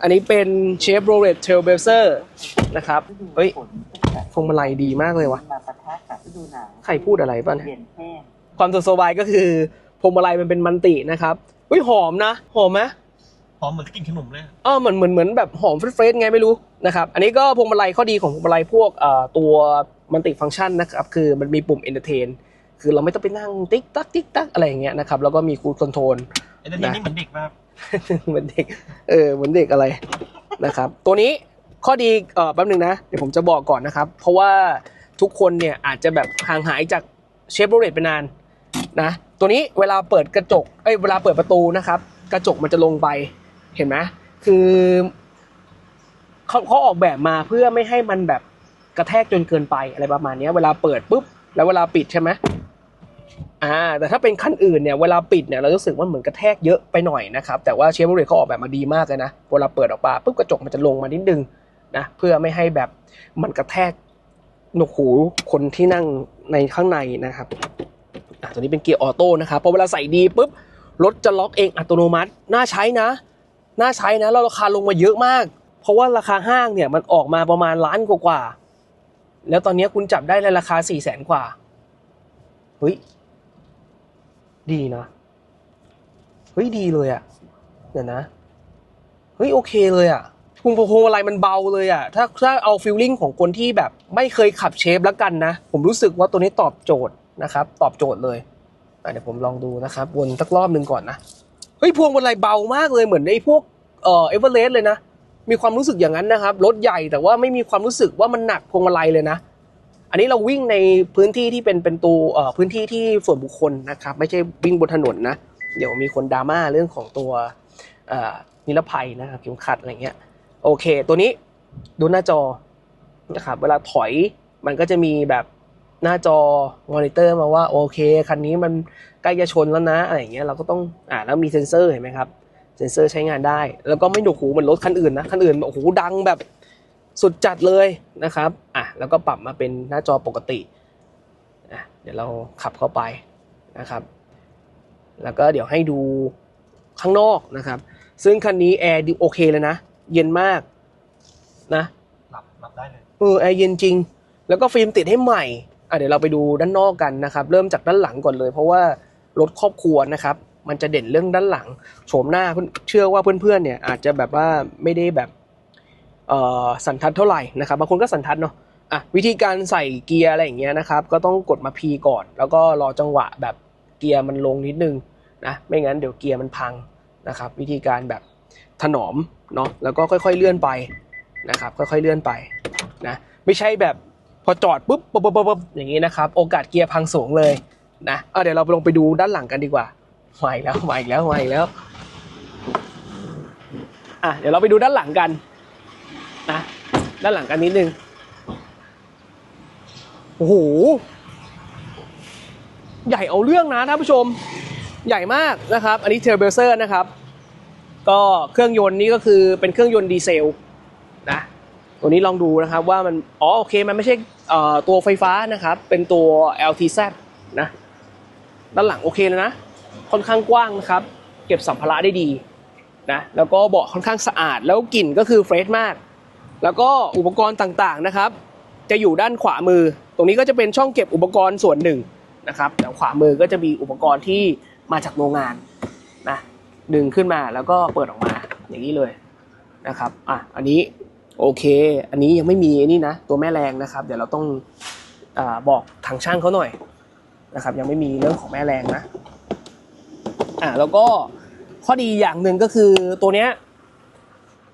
อันนี้เป็นเชฟโรเลตเทลเบลเซอร์นะครับ เฮ้ยพวงมาลัยดีมากเลยวะมาปะทะกับฤดูหนาวใครพูดอะไรป่ะเนี่ยเย็นแห้งความสบายก็คือพวงมาลัยมันเป็นมันตินะครับเฮ้ยหอมนะ หอมไหมหอมเหมือนกินขนมเลยเออเหมือนเหมือนเหมือนแบบหอมเฟรชๆไงไม่รู้นะครับอันนี้ก็พวงมาลัยข้อดีของพวงมาลัยพวกเอ่อตัวมันติฟังก์ชันนะครับคือมันมีปุ่ม entertain คือเราไม่ต้องไปนั่งติ๊กตักติ๊กตักอะไรอย่างเงี้ยนะครับแล้วก็มีคูลคอนโทรลไอ้เด็กนี่เหมือนเด็กมาก เหมือนเด็ก เออเหมือนเด็กอะไรนะครับ ตัวนี้ข้อดีเออแป๊บหนึงนะ เดี๋ยวผมจะบอกก่อนนะครับ เพราะว่าทุกคนเนี่ยอาจจะแบบห่างหายจากเชฟโรเลตไปนานนะ ตัวนี้เวลาเปิดกระจก เอ้ยเวลาเปิดประตูนะครับ กระจกมันจะลงไปเห็นไหมคือเขาเขาออกแบบมาเพื่อไม่ให้มันแบบกระแทกจนเกินไปอะไรประมาณนี้เวลาเปิดปุ๊บแล้วเวลาปิดใช่ไหม อ่าแต่ถ้าเป็นคันอื่นเนี่ยเวลาปิดเนี่ยเรารู้สึกว่าเหมือนกระแทกเยอะไปหน่อยนะครับแต่ว่าเชฟโรเลตเขาออกแบบมาดีมากเลยนะเวลาเปิดออกมาปุ๊บกระจกมันจะลงมานิดนึงนะเพื่อไม่ให้แบบมันกระแทกหนวกหูคนที่นั่งในข้างในนะครับอะตัวนี้เป็นเกียร์ออโต้นะครับพอเวลาใส่ดีปุ๊บรถจะล็อกเองอัตโนมัติน่าใช้นะน่าใช้นะแล้วราคาลงมาเยอะมาก เพราะว่าราคาห้างเนี่ยมันออกมาประมาณล้านกว่าๆแล้วตอนนี้คุณจับได้ในราคาสี่แสนกว่าเฮ้ย ดีนะ เฮ้ยดีเลยอะ่ะ เดี๋ยวนะ เฮ้ยโอเคเลยอะ่ะพุงพวงอะไรมันเบาเลยอะ่ะ ถ้าถ้าเอาฟิลลิ่งของคนที่แบบ ไม่เคยขับเชฟแล้วกันนะ ผมรู้สึกว่าตัวนี้ตอบโจทย์นะครับ ตอบโจทย์เลยเดี๋ยวผมลองดูนะครับวนสักรอบหนึ่งก่อนนะ เฮ้ยพวงมาลัยเบามากเลยเหมือนไอ้พวกเอ่อเอเวอเรสต์เลยนะ มีความรู้สึกอย่างนั้นนะครับ รถใหญ่แต่ว่าไม่มีความรู้สึกว่ามันหนักพวงมาลัยเลยนะ อันนี้เราวิ่งในพื้นที่ที่เป็นเป็นตัวพื้นที่ที่ส่วนบุคคลนะครับ ไม่ใช่วิ่งบนถนนนะ เดี๋ยวมีคนดราม่าเรื่องของตัวนิรภัยนะครับเข็มขัดอะไรเงี้ยโอเค ตัวนี้ดูหน้าจอนะครับเวลาถอยมันก็จะมีแบบหน้าจอมอนิเตอร์มาว่าโอเคคันนี้มันใกล้จะชนแล้วนะอะไรเงี้ยเราก็ต้องอ่าแล้วมีเซ็นเซอร์เห็นไหมครับเซ็นเซอร์ใช้งานได้ แล้วก็ไม่หนวกหูเหมือนรถคันอื่นนะคันอื่นโอ้โหดังแบบ สุดจัดเลยนะครับอะแล้วก็ปรับมาเป็นหน้าจอปกติอะเดี๋ยวเราขับเข้าไปนะครับ แล้วก็เดี๋ยวให้ดูข้างนอกนะครับ ซึ่งคันนี้แอร์ดีโอเคเลยนะ เย็นมากนะหลับหลับได้เลยเออแอร์เย็นจริง แล้วก็ฟิล์มติดให้ใหม่อะเดี๋ยวเราไปดูด้านนอกกันนะครับ เริ่มจากด้านหลังก่อนเลย เพราะว่ารถครอบครัวนะครับ มันจะเด่นเรื่องด้านหลัง โฉมหน้าเพื่อนเชื่อว่าเพื่อนๆเนี่ยอาจจะแบบว่าไม่ได้แบบเอ่อ สันทัดเท่าไหร่นะครับบางคนก็สันทัดเนาะอะวิธีการใส่เกียร์อะไรอย่างเงี้ยนะครับ ก็ต้องกดมา P ก่อน แล้วก็รอจังหวะแบบเกียร์มันลงนิดนึงนะไม่งั้นเดี๋ยวเกียร์มันพังนะครับ วิธีการแบบถนอมเนาะแล้วก็ค่อยๆเลื่อนไปนะครับ ค่อยๆเลื่อนไปนะไม่ใช่แบบพอจอดปุ๊บปุ๊บปุ๊บปุ๊บปุ๊บอย่างนี้นะครับ โอกาสเกียร์พังสูงเลยนะเเดี๋ยวเราลงไปดูด้านหลังกันดีกว่ามาอีกแล้วมาอีกแล้วมาอีกแล้วอะเดี๋ยวเราไปดูด้านหลังกัน นะด้านหลังกันนิดนึงโอ้โหใหญ่เอาเรื่องนะท่านผู้ชมใหญ่มากนะครับ อันนี้เทอร์เบลเซอร์นะครับ ก็เครื่องยนต์นี้ก็คือเป็นเครื่องยนต์ดีเซลนะตัวนี้ลองดูนะครับว่ามันอ๋อโอเคมันไม่ใช่ตัวไฟฟ้านะครับ เป็นตัว LTZ นะด้านหลังโอเคเลยนะ ค่อนข้างกว้างนะครับ เก็บสัมภาระได้ดีนะแล้วก็เบาะค่อนข้างสะอาดแล้วกลิ่นก็คือเฟรชมาก แล้วก็อุปกรณ์ต่างๆนะครับ จะอยู่ด้านขวามือ ตรงนี้ก็จะเป็นช่องเก็บอุปกรณ์ส่วนหนึ่งนะครับแต่ขวามือก็จะมีอุปกรณ์ที่มาจากโรงงานนะดึงขึ้นมาแล้วก็เปิดออกมาอย่างนี้เลยนะครับอะอันนี้โอเค อันนี้ยังไม่มีนี่นะตัวแม่แรงนะครับ เดี๋ยวเราต้องอบอกทางช่างเขาหน่อยนะครับ ยังไม่มีเรื่องของแม่แรงนะอะแล้วก็ข้อดีอย่างหนึ่งก็คือตัวเนี้ย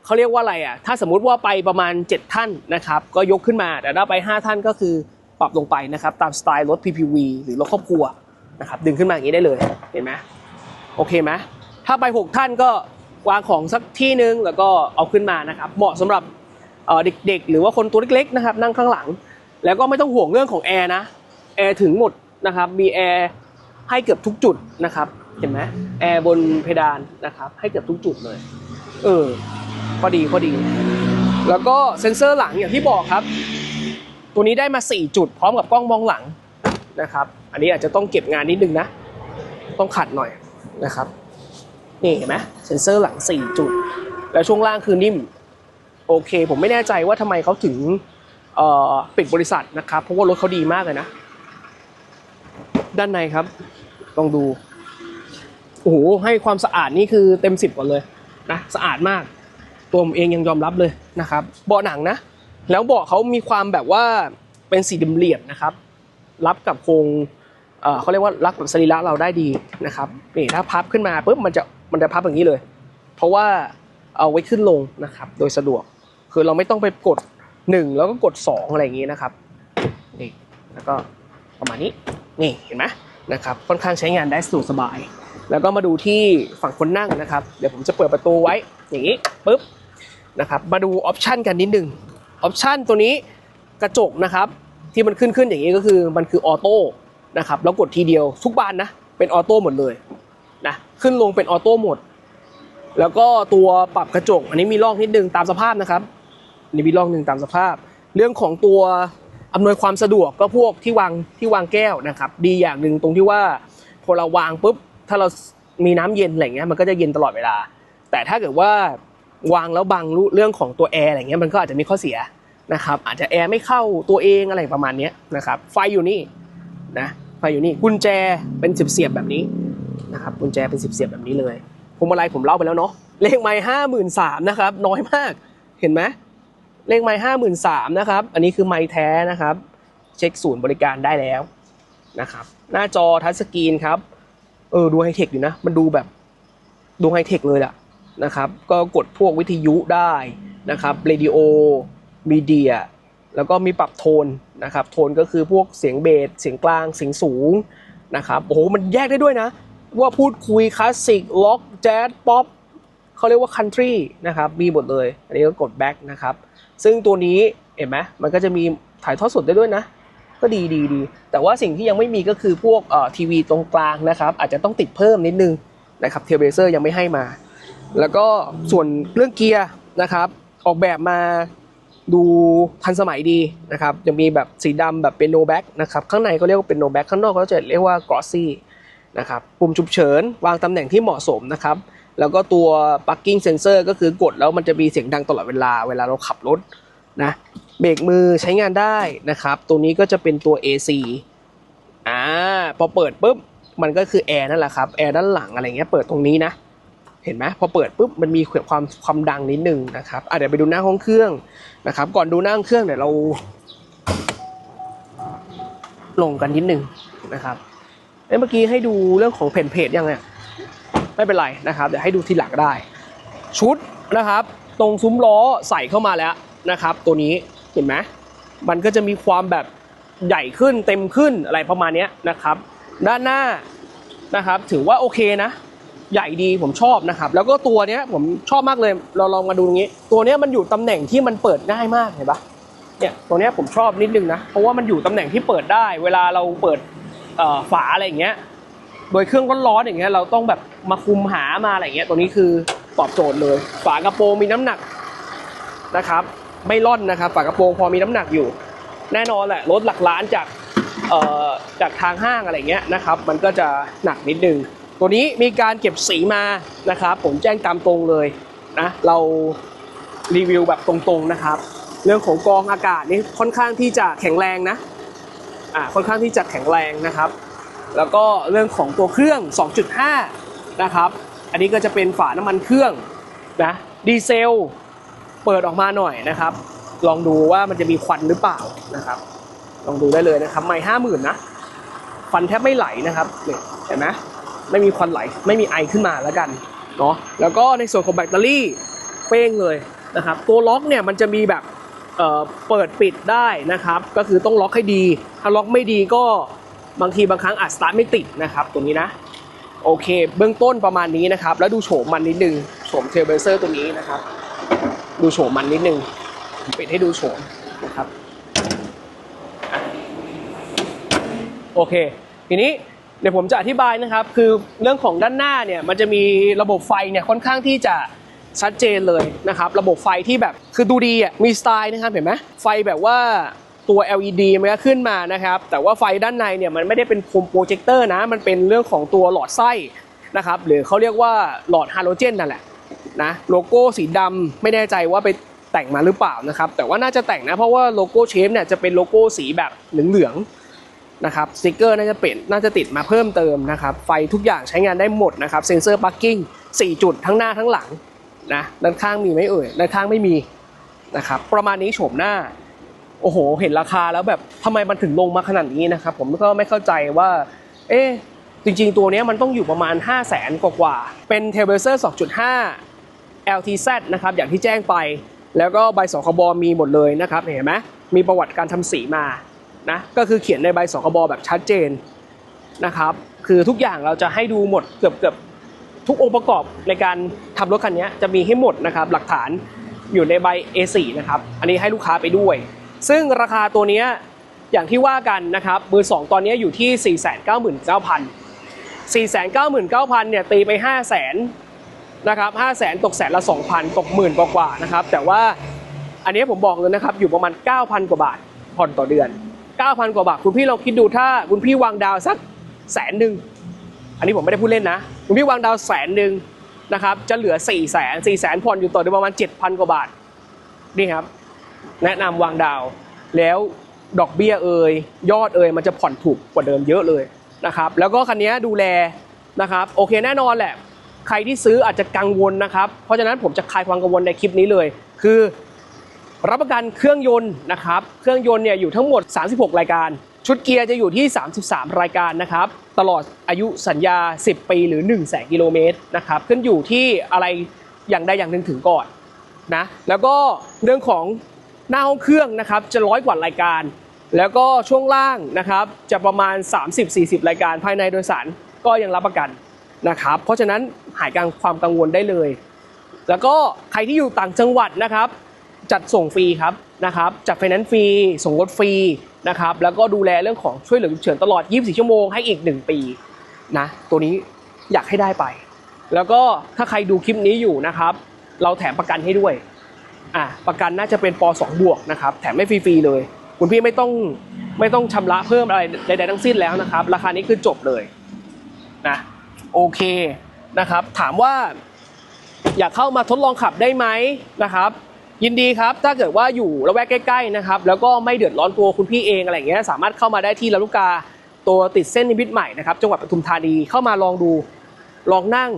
เขาเรียกว่าอะไรอะถ้าสมมุติว่าไปประมาณ 7 ท่านนะครับก็ยกขึ้นมา แต่ถ้าไป 5 ท่านก็คือปรับลงไปนะครับตามสไตล์รถ PPV หรือรถครอบครัวนะครับดึงขึ้นมาอย่างนี้ได้เลยเห็นไหมโอเคไหมถ้าไป 6 ท่านก็วางของสักที่นึงแล้วก็เอาขึ้นมานะครับเหมาะสำหรับเด็กๆ หรือว่าคนตัวเล็กๆนะครับนั่งข้างหลัง แล้วก็ไม่ต้องห่วงเรื่องของแอร์นะแอร์ถึงหมดนะครับมีแอร์ให้เกือบทุกจุดนะครับเห็นไหมแอร์บนเพดานนะครับให้เกือบทุกจุดเลยเออ พอดีพอดี แล้วก็เซ็นเซอร์หลังอย่างที่บอกครับ ตัวนี้ได้มา 4 จุดพร้อมกับกล้องมองหลังนะครับ อันนี้อาจจะต้องเก็บงานนิดนึงนะ ต้องขัดหน่อยนะครับ นี่เห็นไหมเซ็นเซอร์หลัง 4 จุด แล้วช่วงล่างคือนิ่ม โอเค ผมไม่แน่ใจว่าทำไมเขาถึงเออปิดบริษัทนะครับ เพราะว่ารถเขาดีมากเลยนะ ด้านในครับ ลองดู โอ้โห ให้ความสะอาดนี่คือเต็มสิบก่อนเลยนะ สะอาดมาก ตัวผมเองยังยอมรับเลยนะครับเบาะหนังนะ แล้วเบาะเขามีความแบบว่าเป็นสีเหลี่ยมนะครับ รับกับโครงเขาเรียกว่ารับกับสรีระเราได้ดีนะครับนี่ถ้าพับขึ้นมาปุ๊บมันจะมันจะพับอย่างนี้เลย เพราะว่าเอาไว้ขึ้นลงนะครับ โดยสะดวกคือเราไม่ต้องไปกดหนึ่งแล้วก็กดสองอะไรอย่างนี้นะครับนี่แล้วก็ประมาณนี้นี่เห็นไหมนะครับค่อนข้างใช้งานได้สะดวกสบาย แล้วก็มาดูที่ฝั่งคนนั่งนะครับ เดี๋ยวผมจะเปิดประตูไว้อย่างนี้ปุ๊บ นะครับมาดูออปชันกันนิดนึงออปชันตัวนี้กระจกนะครับที่มันขึ้นขึ้นอย่างนี้ก็คือมันคือออโต้นะครับแล้วกดทีเดียวทุกบานนะเป็นออโต้หมดเลยนะขึ้นลงเป็นออโต้หมด แล้วก็ตัวปรับกระจก อันนี้มีร่องนิดนึงตามสภาพนะครับอันนี้มีร่องหนึ่งตามสภาพ เรื่องของตัวอำนวยความสะดวกก็พวกที่วางที่วางแก้วนะครับ ดีอย่างหนึ่งตรงที่ว่าพอเราวางปุ๊บถ้าเรามีน้ำเย็นอะไรเงี้ยมันก็จะเย็นตลอดเวลา แต่ถ้าเกิดว่า วางแล้วบังเรื่องของตัวแอร์อะไรเงี้ยมันก็อาจจะมีข้อเสียนะครับอาจจะแอร์ไม่เข้าตัวเองอะไรประมาณนี้นะครับไฟอยู่นี่นะไฟอยู่นี่กุญแจเป็นสิบเสียบแบบนี้นะครับกุญแจเป็นสิบเสียบแบบนี้เลยพวงมาลัยผมเล่าไปแล้วเนาะเลขไม้ห้าหมื่นสามนะครับน้อยมากเห็นไหมเลขไม้ห้าหมื่นสามนะครับอันนี้คือไม้แท้นะครับเช็คศูนย์บริการได้แล้วนะครับหน้าจอทัชสกรีนครับเออดูไฮเทคอยู่นะ มันดูแบบดูไฮเทคเลยล่ะ นะครับ ก็กดพวกวิทยุได้นะครับเรดิโอมีเดียแล้วก็มีปรับโทนนะครับ โทนก็คือพวกเสียงเบสเสียงกลางเสียงสูงนะครับโอ้โหมันแยกได้ด้วยนะ ว่าพูดคุยคลาสสิกล็อกแจ๊สป๊อปเขาเรียกว่าคันทรีนะครับมีหมดเลย อันนี้ก็กดแบ็กนะครับ ซึ่งตัวนี้เห็นไหมมันก็จะมีถ่ายทอดสดได้ด้วยนะ ก็ดีดีดีแต่ว่าสิ่งที่ยังไม่มีก็คือพวกเอ่อทีวีตรงกลางนะครับ อาจจะต้องติดเพิ่มนิดนึงนะครับเทเบเซอร์ยังไม่ให้มา แล้วก็ส่วนเรื่องเกียร์นะครับ ออกแบบมาดูทันสมัยดีนะครับจะมีแบบสีดำแบบเป็นโนแบ็กนะครับข้างในก็เรียกว่าเป็นโนแบ็กข้างนอกก็จะเรียกว่ากรอสซี่นะครับปุ่มฉุกเฉิน วางตำแหน่งที่เหมาะสมนะครับ แล้วก็ตัว parking sensor ก็คือกดแล้วมันจะมีเสียงดังตลอดเวลาเวลาเราขับรถนะเบรกมือใช้งานได้นะครับ ตัวนี้ก็จะเป็นตัว AC อ่าพอเปิดปุ๊บมันก็คือแอร์นั่นแหละครับแอร์ด้านหลังอะไรเงี้ยเปิดตรงนี้นะ เห็นไหมพอเปิดปุ๊บมันมีความความดังนิดนึงนะครับอะเดี๋ยวไปดูหน้าห้องเครื่องนะครับ ก่อนดูหน้าห้องเครื่องเดี๋ยวเรา ลงกันนิดนึงนะครับเอ้เมื่อกี้ให้ดูเรื่องของแผ่นเพจยังไงไม่เป็นไรนะครับ เดี๋ยวให้ดูทีหลังก็ได้ ชุดนะครับ ตรงซุ้มล้อใส่เข้ามาแล้วนะครับ ตัวนี้เห็นไหมมันก็จะมีความแบบใหญ่ขึ้นเต็มขึ้นอะไรประมาณนี้นะครับ ด้านหน้านะครับ ถือว่าโอเคนะ ใหญ่ดีผมชอบนะครับ แล้วก็ตัวเนี้ยผมชอบมากเลย เราลองมาดูตรงนี้ ตัวเนี้ยมันอยู่ตำแหน่งที่มันเปิดง่ายมากเห็นปะเนี่ยตัวเนี้ยผมชอบนิดนึงนะ เพราะว่ามันอยู่ตำแหน่งที่เปิดได้ เวลาเราเปิดฝาอะไรอย่างเงี้ย โดยเครื่องร้อนๆอย่างเงี้ยเราต้องแบบมาคุมหามาอะไรอย่างเงี้ย ตัวนี้คือตอบโจทย์เลย ฝากระโปรงมีน้ำหนักนะครับ ไม่ล่อนนะครับ ฝากระโปรงพอมีน้ำหนักอยู่ แน่นอนแหละรถหลักล้านจากเอ่อจากทางห้างอะไรเงี้ยนะครับ มันก็จะหนักนิดนึง ตัวนี้มีการเก็บสีมานะครับ ผมแจ้งตามตรงเลยนะเรารีวิวแบบตรงๆนะครับ เรื่องของกองอากาศนี่ค่อนข้างที่จะแข็งแรงนะอ่าค่อนข้างที่จะแข็งแรงนะครับ แล้วก็เรื่องของตัวเครื่อง 2.5 นะครับ อันนี้ก็จะเป็นฝาน้ำมันเครื่องนะดีเซลเปิดออกมาหน่อยนะครับ ลองดูว่ามันจะมีควันหรือเปล่านะครับ ลองดูได้เลยนะครับ ไม่ห้าหมื่นนะควันแทบไม่ไหลนะครับเนี่ยเห็นไหม ไม่มีควันไหล ไม่มีไอขึ้นมาแล้วกันเนาะแล้วก็ในส่วนของแบตเตอรี่เป้งเลยนะครับ ตัวล็อกเนี่ยมันจะมีแบบเเปิดปิดได้นะครับ ก็คือต้องล็อกให้ดี ถ้าล็อกไม่ดีก็บางทีบางครั้งอาจสตาร์ทไม่ติดนะครับ ตัวนี้นะ โอเค เบื้องต้นประมาณนี้นะครับ แล้วดูโฉมมันนิดนึงโฉมเทเบเซอร์ตัวนี้นะครับ ดูโฉมมันนิดนึงปิดให้ดูโฉมนะครับโอเค ทีนี้ เดี๋ยวผมจะอธิบายนะครับ คือเรื่องของด้านหน้าเนี่ยมันจะมีระบบไฟเนี่ยค่อนข้างที่จะชัดเจนเลยนะครับ ระบบไฟที่แบบคือดูดีอะมีสไตล์นะครับเห็นไหมไฟแบบว่าตัว LED มันก็ขึ้นมานะครับ แต่ว่าไฟด้านในเนี่ยมันไม่ได้เป็นโคมโปรเจคเตอร์นะ มันเป็นเรื่องของตัวหลอดไส้นะครับ หรือเขาเรียกว่าหลอดฮาโลเจนนั่นแหละนะโลโก้สีดำไม่แน่ใจว่าไปแต่งมาหรือเปล่านะครับ แต่ว่าน่าจะแต่งนะ เพราะว่าโลโก้เชฟเนี่ยจะเป็นโลโก้สีแบบเหลืองๆ นะครับสติกเกอร์น่าจะเป็นน่าจะติดมาเพิ่มเติมนะครับไฟทุกอย่างใช้งานได้หมดนะครับเซ็นเซอร์ปักกิ้ง4จุดทั้งหน้าทั้งหลังนะด้านข้างมีไหมเอ่ยด้านข้างไม่มีนะครับประมาณนี้โฉมหน้าโอ้โห เห็นราคาแล้วแบบทำไมมันถึงลงมาขนาดนี้นะครับผมก็ไม่เข้าใจว่า เอ๊ะจริงๆ ตัวนี้มันต้องอยู่ประมาณ 5 0 0แสนกว่าๆเป็นเทเบเซอร์2.5 LTZ นะครับอย่างที่แจ้งไป แล้วก็ใบสคบมีหมดเลยนะครับเห็นไหมมีประวัติการทำสีมา นะก็คือเขียนในใบสคบแบบชัดเจนนะครับคือทุกอย่างเราจะให้ดูหมดเกือบเกือบทุกองค์ประกอบในการทำรถคันนี้จะมีให้หมดนะครับหลักฐานอยู่ในใบ A4 นะครับอันนี้ให้ลูกค้าไปด้วย ซึ่งราคาตัวนี้อย่างที่ว่ากันนะครับมือสองตอนนี้อยู่ที่ 499,000 499,000เนี่ยตีไป 5 0 0 0 0นนะครับ5 0 0 0 0 0ตกแสนละ 2,000 ตกหมื่นกว่าๆนะครับแต่ว่าอันนี้ผมบอกเลยนะครับอยู่ประมาณ 9,000 กว่าบาทผ่อนต่อเดือน 9,000 กว่าบาท คุณพี่ลองคิดดูถ้าคุณพี่วางดาวสักแสนหนึ่ง อันนี้ผมไม่ได้พูดเล่นนะ คุณพี่วางดาวแสนหนึ่งนะครับ จะเหลือ 4 0 0 0 0 0 4 0 0 0ผ่อนอยู่ต่อเดือนประมาณ 7,000 กว่าบาท นี่ครับ แนะนำวางดาว แล้วดอกเบี้ยเอ่ยยอดเอ่ยมันจะผ่อนถูกกว่าเดิมเยอะเลยนะครับ แล้วก็คันนี้ดูแลนะครับ โอเคแน่นอนแหละ ใครที่ซื้ออาจจะกังวลนะครับ เพราะฉะนั้นผมจะคลายความกังวลในคลิปนี้เลย คือ รับประกันเครื่องยนต์นะครับ เครื่องยนต์เนี่ยอยู่ทั้งหมด 36 รายการ ชุดเกียร์จะอยู่ที่ 33 รายการนะครับ ตลอดอายุสัญญา 10 ปีหรือ 1 0 0 0 0แกิโลเมตรนะครับ ขึ้นอยู่ที่อะไรอย่างใดอย่างหนึ่งถึงก่อนนะ แล้วก็เรื่องของหน้าห้องเครื่องนะครับจะร้อยกว่ารายการ แล้วก็ช่วงล่างนะครับจะประมาณ 30-40 รายการภายในโดยสารก็ยังรับประกันนะครับ เพราะฉะนั้นหายกังความกังวลได้เลย แล้วก็ใครที่อยู่ต่างจังหวัดนะครับ จัดส่งฟรีครับนะครับจัดไฟแนนซ์ฟรีส่งรถฟรีนะครับแล้วก็ดูแลเรื่องของช่วยเหลือฉุกเฉินตลอด 24 ชั่วโมงให้อีก 1 ปีนะตัวนี้อยากให้ได้ไป แล้วก็ถ้าใครดูคลิปนี้อยู่นะครับ เราแถมประกันให้ด้วยอะประกันน่าจะเป็นป .2 บวกนะครับแถมไม่ฟรีๆเลย คุณพี่ไม่ต้องไม่ต้องชำระเพิ่มอะไรใดๆทั้งสิ้นแล้วนะครับ ราคานี้คือจบเลยนะโอเคนะครับ ถามว่าอยากเข้ามาทดลองขับได้ไหมนะครับ ยินดีครับถ้าเกิดว่าอยู่ละแวกใกล้ๆนะครับแล้วก็ไม่เดือดร้อนตัวคุณพี่เองอะไรอย่างเงี้ยสามารถเข้ามาได้ที่ลำลูกกาตัวติดเส้นนิมิตใหม่นะครับจังหวัดปทุมธานีเข้ามาลองดูลองนั่ง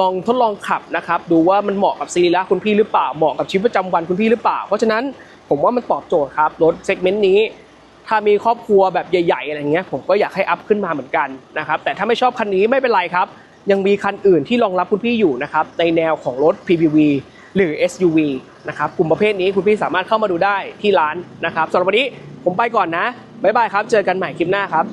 ลองทดลองขับนะครับดูว่ามันเหมาะกับซีรีระคุณพี่หรือเปล่าเหมาะกับชีวิตประจำวันคุณพี่หรือเปล่า เพราะฉะนั้นผมว่ามันตอบโจทย์ครับรถเซกเมนต์นี้ ถ้ามีครอบครัวแบบใหญ่ๆอะไรเงี้ยผมก็อยากให้อัพขึ้นมาเหมือนกันนะครับแต่ถ้าไม่ชอบคันนี้ไม่เป็นไรครับ ยังมีคันอื่นที่รองรับคุณพี่อยู่นะครับในแนวของรถ PPV หรือ SUV นะครับกลุ่มประเภทนี้คุณพี่สามารถเข้ามาดูได้ที่ร้านนะครับสำหรับวันนี้ผมไปก่อนนะบ๊ายบายครับ เจอกันใหม่คลิปหน้าครับ